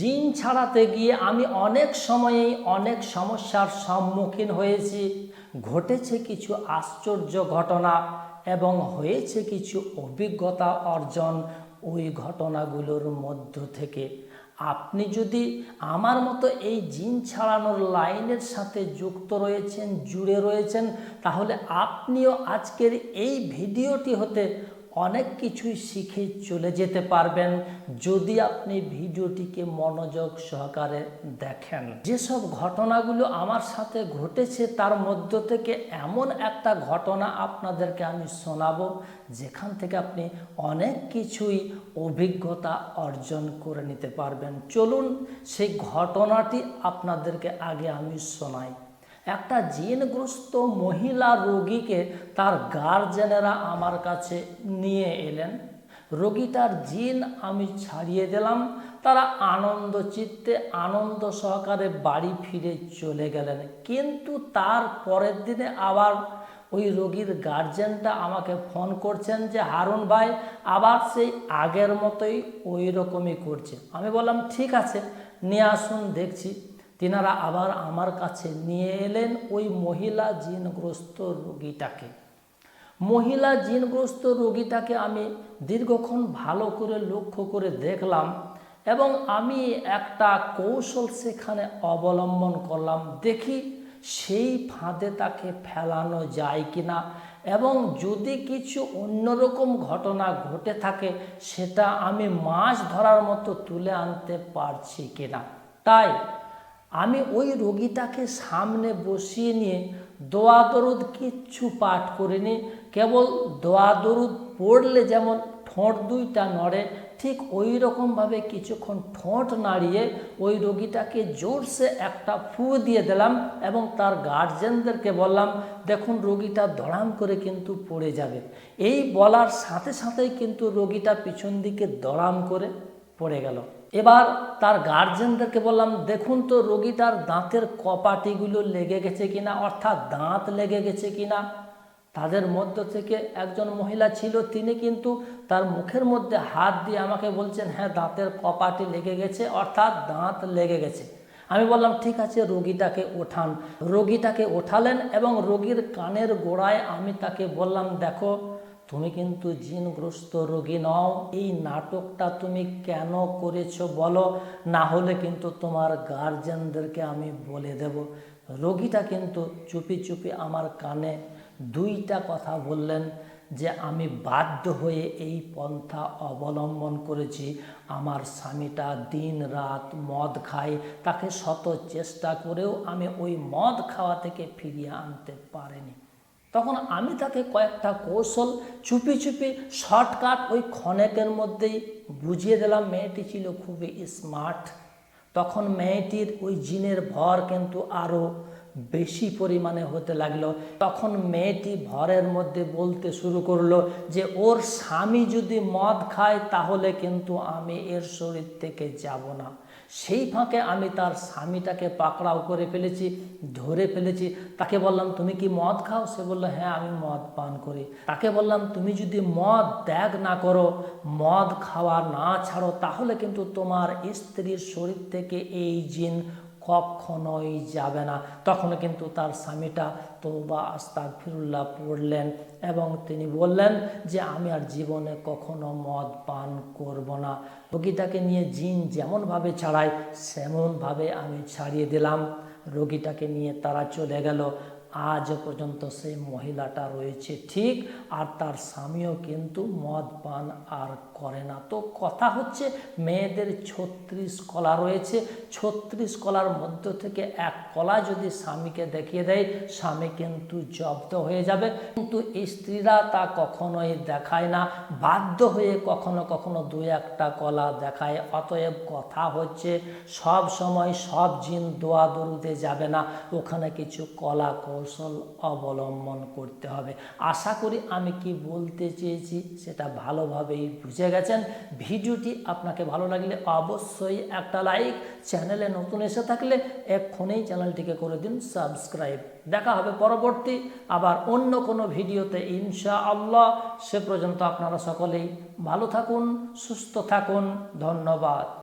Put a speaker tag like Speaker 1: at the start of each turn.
Speaker 1: জিন ছাড়াতে গিয়ে আমি অনেক সময়েই অনেক সমস্যার সম্মুখীন হয়েছি। ঘটেছে কিছু আশ্চর্য ঘটনা এবং হয়েছে কিছু অভিজ্ঞতা অর্জন ওই ঘটনাগুলোর মধ্য থেকে। আপনি যদি আমার মতো এই জিন ছাড়ানোর লাইনের সাথে যুক্ত রয়েছেন, জুড়ে রয়েছেন, তাহলে আপনিও আজকের এই ভিডিওটি হতে অনেক কিছুই শিখে চলে যেতে পারবেন যদি আপনি ভিডিওটিকে মনোযোগ সহকারে দেখেন। যেসব ঘটনাগুলো আমার সাথে ঘটেছে, তার মধ্য থেকে এমন একটা ঘটনা আপনাদেরকে আমি শোনাবো, যেখান থেকে আপনি অনেক কিছুই অভিজ্ঞতা অর্জন করে নিতে পারবেন। চলুন সেই ঘটনাটি আপনাদেরকে আগে আমি শোনাই। একটা জিনগ্রস্ত মহিলা রোগীকে তার গার্জেনেরা আমার কাছে নিয়ে এলেন। রোগীটার জিন আমি ছাড়িয়ে দিলাম। তারা আনন্দ চিত্তে, আনন্দ সহকারে বাড়ি ফিরে চলে গেলেন। কিন্তু তার পরের দিনে আবার ওই রোগীর গার্জেনটা আমাকে ফোন করছেন যে, হারুন ভাই, আবার সেই আগের মতোই ওই রকমই করছে। আমি বললাম, ঠিক আছে, নিয়ে আসুন, দেখছি। তিনারা আবার আমার কাছে নিয়ে এলেন ওই মহিলা জিনগ্রস্ত রোগীটাকে। মহিলা জিনগ্রস্ত রোগীটাকে আমি দীর্ঘক্ষণ ভালো করে লক্ষ্য করে দেখলাম এবং আমি একটা কৌশল সেখানে অবলম্বন করলাম, দেখি সেই ফাঁদে তাকে ফেলানো যায় কি না এবং যদি কিছু অন্যরকম ঘটনা ঘটে থাকে, সেটা আমি মাছ ধরার মতো তুলে আনতে পারছি কিনা। তাই আমি ওই রোগীটাকে সামনে বসিয়ে নিয়ে দোয়া দরুদ কিচ্ছু পাঠ করিনি, কেবল দোয়া দরুদ পড়লে যেমন ঠোঁট দুইটা নড়ে, ঠিক ওই রকমভাবে কিছুক্ষণ ঠোঁট নাড়িয়ে ওই রোগীটাকে জোরসে একটা ফু দিয়ে দিলাম এবং তার গার্জেনদেরকে বললাম, দেখুন রোগীটা দড়াম করে কিন্তু পড়ে যাবে। এই বলার সাথে সাথেই কিন্তু রোগীটা পিছন দিকে দড়াম করে পড়ে গেল। এবার তার গার্জেনদেরকে বললাম, দেখুন তো রোগীটার দাঁতের কপাটিগুলো লেগে গেছে কিনা, অর্থাৎ দাঁত লেগে গেছে কিনা। তাদের মধ্য থেকে একজন মহিলা ছিল, তিনি কিন্তু তার মুখের মধ্যে হাত দিয়ে আমাকে বলছেন হ্যাঁ দাঁতের কপাটি লেগে গেছে, অর্থাৎ দাঁত লেগে গেছে। আমি বললাম, ঠিক আছে, রোগীটাকে ওঠান। রোগীটাকে ওঠালেন এবং রোগীর কানের গোড়ায় আমি তাকে বললাম, দেখো তুমি কিন্তু জিনগ্রস্ত রোগী নও। এই নাটকটা তুমি কেন করেছ বলো? না হলে কিন্তু তোমার গার্জেনদেরকে আমি বলে দেব। রোগীটা কিন্তু চুপি চুপি আমার কানে দুইটা কথা বললেন যে আমি বাধ্য হয়ে এই পন্থা অবলম্বন করেছি। আমার স্বামীটা দিন রাত মদ খায়, তাকে শত চেষ্টা করেও আমি ওই মদ খাওয়া থেকে ফিরিয়ে আনতে পারিনি। তখন আমি তাকে কয়েকটা কৌশল চুপি চুপি শর্টকাট ওই ক্ষণেকের মধ্যেই বুঝিয়ে দিলাম, মেয়েটি ছিল খুবই স্মার্ট তখন মেয়েটির ওই জিনের ভর কিন্তু আরও বেশি পরিমাণে হতে লাগল। তখন মেয়েটি ভরের মধ্যে বলতে শুরু করল যে, ওর স্বামী যদি মদ খায় তাহলে কিন্তু আমি এর শরীর থেকে যাব না। সেই ফাঁকে আমি তার স্বামীটাকে পাকড়াও করে ফেলেছি, ধরে ফেলেছি। তাকে বললাম, তুমি কি মদ খাও? সে বলল হ্যাঁ আমি মদ পান করি। তাকে বললাম, তুমি যদি মদ ত্যাগ না করো, মদ খাওয়া না ছাড়ো, তাহলে কিন্তু তোমার স্ত্রীর শরীর থেকে এই জিন কখনোই যাবে না। তখন কিন্তু তার স্বামীটা তোবা আস্তাক ফিরুল্লাহ পড়লেন এবং তিনি বললেন যে, আমি আর জীবনে কখনো মদ পান করব না। রোগীটাকে নিয়ে জিন যেমনভাবে ছাড়ায়, সেমনভাবে আমি ছাড়িয়ে দিলাম। রোগীটাকে নিয়ে তারা চলে গেল। আজ পর্যন্ত সেই মহিলাটা রয়েছে ঠিক, আর তার স্বামীও কিন্তু মদ পান আর করে না। তো কথা হচ্ছে মেয়েদের ছত্রিশ কলা রয়েছে, ছত্রিশ কলার মধ্য থেকে এক কলা যদি স্বামীকে দেখিয়ে দেয়, স্বামী কিন্তু জব্দ হয়ে যাবে। কিন্তু স্ত্রীরা তা কখনোই দেখায় না, বাধ্য হয়ে কখনো কখনো দু একটা কলা দেখায়। অতএব কথা হচ্ছে সব সময় সব জিন দোয়া দরুদে যাবে না, ওখানে কিছু কলা কৌশল অবলম্বন করতে হবে। আশা করি আমি কি বলতে চেয়েছি সেটা ভালোভাবেই বুঝে গেছেন। ভিডিওটি আপনাকে ভালো লাগলে অবশ্যই একটা লাইক, চ্যানেলে নতুন এসে থাকলে এক্ষুনি চ্যানেলটিকে করে দিন সাবস্ক্রাইব। দেখা হবে পরবর্তী আবার অন্য কোনো ভিডিওতে ইনশা আল্লাহ সে পর্যন্ত আপনারা সকলেই ভালো থাকুন, সুস্থ থাকুন। ধন্যবাদ।